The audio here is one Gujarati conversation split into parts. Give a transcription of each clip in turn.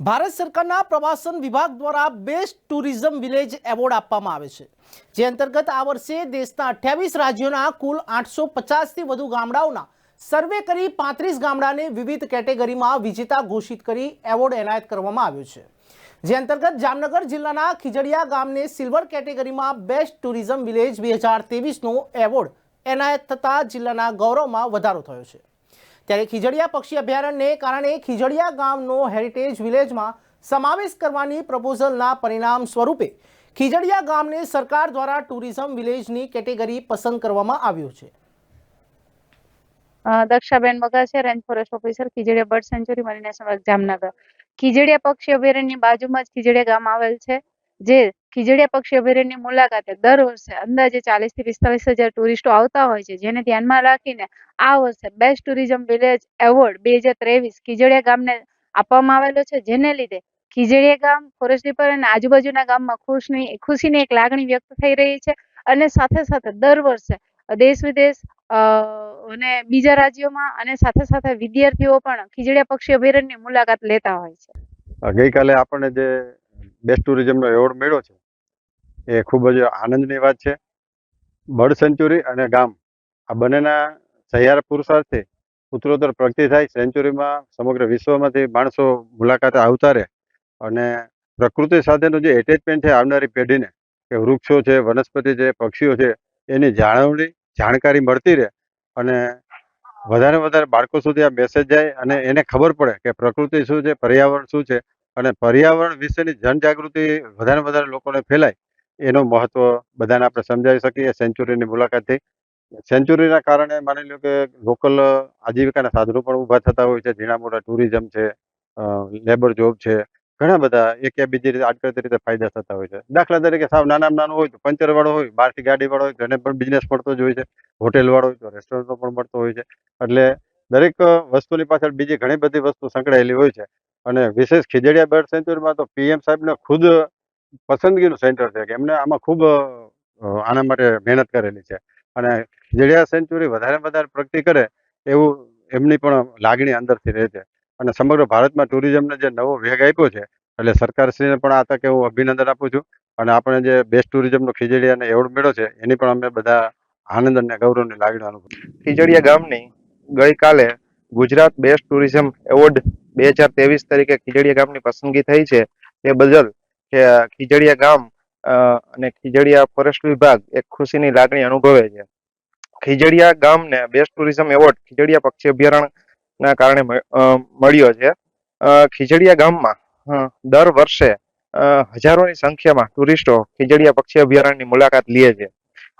ભારત સરકારના પ્રવાસન વિભાગ દ્વારા બેસ્ટ ટુરિઝમ વિલેજ એવોર્ડ આપવામાં આવે છે, જે અંતર્ગત આ વર્ષે દેશના અઠ્યાવીસ રાજ્યોના કુલ આઠસો પચાસથી વધુ ગામડાઓના સર્વે કરી પાંત્રીસ ગામડાને વિવિધ કેટેગરીમાં વિજેતા ઘોષિત કરી એવોર્ડ એનાયત કરવામાં આવ્યો છે. જે અંતર્ગત જામનગર જિલ્લાના ખીજડીયા ગામને સિલ્વર કેટેગરીમાં બેસ્ટ ટુરિઝમ વિલેજ બે હજાર તેવીસનો એવોર્ડ એનાયત થતાં જિલ્લાના ગૌરવમાં વધારો થયો છે. ત્યારે ખીજડીયા પક્ષી અભયારણ્યને કારણે ખીજડીયા ગામનો હેરિટેજ વિલેજમાં સમાવેશ કરવાની પ્રપોઝલના પરિણામ સ્વરૂપે ખીજડીયા ગામને સરકાર દ્વારા ટુરિઝમ વિલેજની કેટેગરી પસંદ કરવામાં આવ્યું છે. દક્ષાબેન દક્ષાબેન છે range forest officer Khijadiya bird sanctuary મરીના સમર જામનગર. ખીજડીયા પક્ષી અભયારણ્યની બાજુમાં જ ખીજડીયા ગામ આવેલ છે, જે ખીજડીયા પક્ષી અભયારણ્યની મુલાકાતે દર વર્ષે અંદાજે ચાલીસથી પિસ્તાલીસ હજાર ટુરિસ્ટો આવતા હોય છે, જેને ધ્યાનમાં રાખીને આ વર્ષે બેસ્ટ ટુરિઝમ વિલેજ એવોર્ડ બે હજાર ત્રેવીસ ખીજડીયા ગામને આપવામાં આવેલો છે, જેને લીધે ખીજડીયા ગામ ફોરેસ્ટ ડિપાર્ટમેન્ટ અને આજુબાજુના ગામમાં ખુશની ખુશીની એક લાગણી વ્યક્ત થઈ રહી છે અને સાથે સાથે દર વર્ષે દેશ વિદેશ અને બીજા રાજ્યોમાં અને સાથે સાથે વિદ્યાર્થીઓ પણ ખીજડીયા પક્ષી અભયારણ્યની મુલાકાત લેતા હોય છે. ગઈકાલે આપણને જે બેસ્ટ ટુરિઝમનો એવોર્ડ મળ્યો છે એ ખૂબ જ આનંદની વાત છે. બર્ડ સેન્ચુરી અને ગામ, આ બંનેના સહિયાર પુરુષાર્થે ઉત્તરોત્તર પ્રગતિ થાય. સેન્ચુરીમાં સમગ્ર વિશ્વમાંથી માણસો મુલાકાતે આવતા રહે અને પ્રકૃતિ સાથેનું જે એટેચમેન્ટ છે આવનારી પેઢીને, કે વૃક્ષો છે, વનસ્પતિ છે, પક્ષીઓ છે, એની જાળવણી જાણકારી મળતી રહે અને વધારે વધારે બાળકો સુધી આ મેસેજ જાય અને એને ખબર પડે કે પ્રકૃતિ શું છે, પર્યાવરણ શું છે અને પર્યાવરણ વિશેની જનજાગૃતિ વધારે વધારે લોકોને ફેલાય. એનું મહત્વ બધાને આપણે સમજાવી શકીએ. સેન્ચુરીની મુલાકાતથી સેન્ચુરીના કારણે માની લો કે લોકલ આજીવિકાના સાધનો પણ ઊભા થતા હોય છે. ઝીણા મોટા ટુરિઝમ છે લેબર જોબ છે. ઘણા બધા એક યા બીજી રીતે આડકડતી રીતે ફાયદા થતા હોય છે. દાખલા તરીકે સાવ નાનામાં નાનું હોય તો પંચર વાળો હોય, બહારથી ગાડી વાળો હોય તો પણ બિઝનેસ મળતો જ હોય છે. હોટેલ વાળો હોય તો રેસ્ટોરન્ટનો પણ મળતો હોય છે. એટલે દરેક વસ્તુની પાછળ બીજી ઘણી બધી વસ્તુ સંકળાયેલી હોય છે. અને વિશેષ ખીજડીયા બર્ડ સેન્ચુરીમાં તો પીએમ સાહેબને ખુદ પસંદગીનું સેન્ટર છે, કે એમને આમાં ખૂબ આના માટે મહેનત કરેલી છે. અને ખીજડીયા સેન્ચુરી વધારે વધારે પ્રગતિ કરે, એવું એમની પણ લાગણી અંદરથી રહે છે. અને સમગ્ર ભારતમાં ટુરિઝમને જે નવો વેગ આપ્યો છે, એટલે સરકારશ્રીને પણ આ તકે હું અભિનંદન આપું છું. અને આપણે જે બેસ્ટ ટુરિઝમનો ખીજડીયાને એવોર્ડ મળ્યો છે, એની પણ અમે બધા આનંદ અને ગૌરવની લાગણી અનુભવ ખીજડીયા ગામની ગઈકાલે ગુજરાત બેસ્ટ ટુરિઝમ એવોર્ડ બે હજાર ત્રેવીસ તરીકે ખીજડીયા ગામની પસંદગી થઈ છે. તે બદલ ખીજડીયા ગામ અને ખીજડીયા ફોરેસ્ટ વિભાગ એક ખુશીની લાગણી અનુભવે છે. ખીજડીયા ગામને બેસ્ટ ટુરિઝમ એવોર્ડ ખીજડીયા પક્ષી અભયારણ્યના કારણે મળ્યો છે. ખીજડીયા ગામમાં દર વર્ષે હજારોની સંખ્યામાં ટુરિસ્ટો ખીજડીયા પક્ષી અભયારણ્યની મુલાકાત લે છે.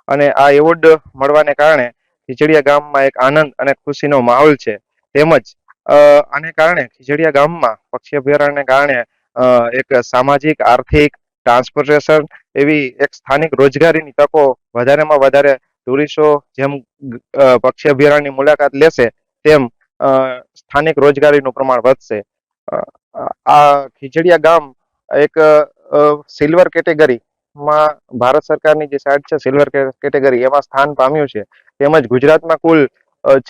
અને આ એવોર્ડ મળવાને કારણે ખીજડીયા ગામમાં એક આનંદ અને ખુશીનો માહોલ છે. તેમજ આને કારણે ખીજડીયા ગામમાં પક્ષી અભયારણ્યને કારણે એક સામાજિક, આર્થિક, ટ્રાન્સપોર્ટેશન એવી એક સ્થાનિક રોજગારીની તકો વધારેમાં વધારે ટુરિસ્ટો જેમ પક્ષી અભયારણ્યની મુલાકાત લેશે તેમ સ્થાનિક રોજગારીનું પ્રમાણ વધશે. આ ખીજડીયા ગામ એક સિલ્વર કેટેગરીમાં ભારત સરકારની જે સાઇટ છે સિલ્વર કેટેગરી એમાં સ્થાન પામ્યું છે. તેમજ ગુજરાતમાં કુલ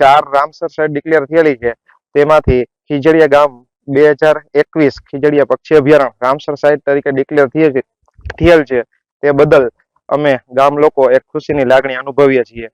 ચાર રામસર સાઇટ ડિક્લેર થયેલી છે. તેમાંથી ખીજડીયા ગામ બે હજાર એકવીસ ખીજડીયા પક્ષી અભયારણ્ય રામસર સાઇટ તરીકે ડિક્લેર થયેલ છે. તે બદલ અમે ગામ લોકો એક ખુશીની લાગણી અનુભવીએ છીએ.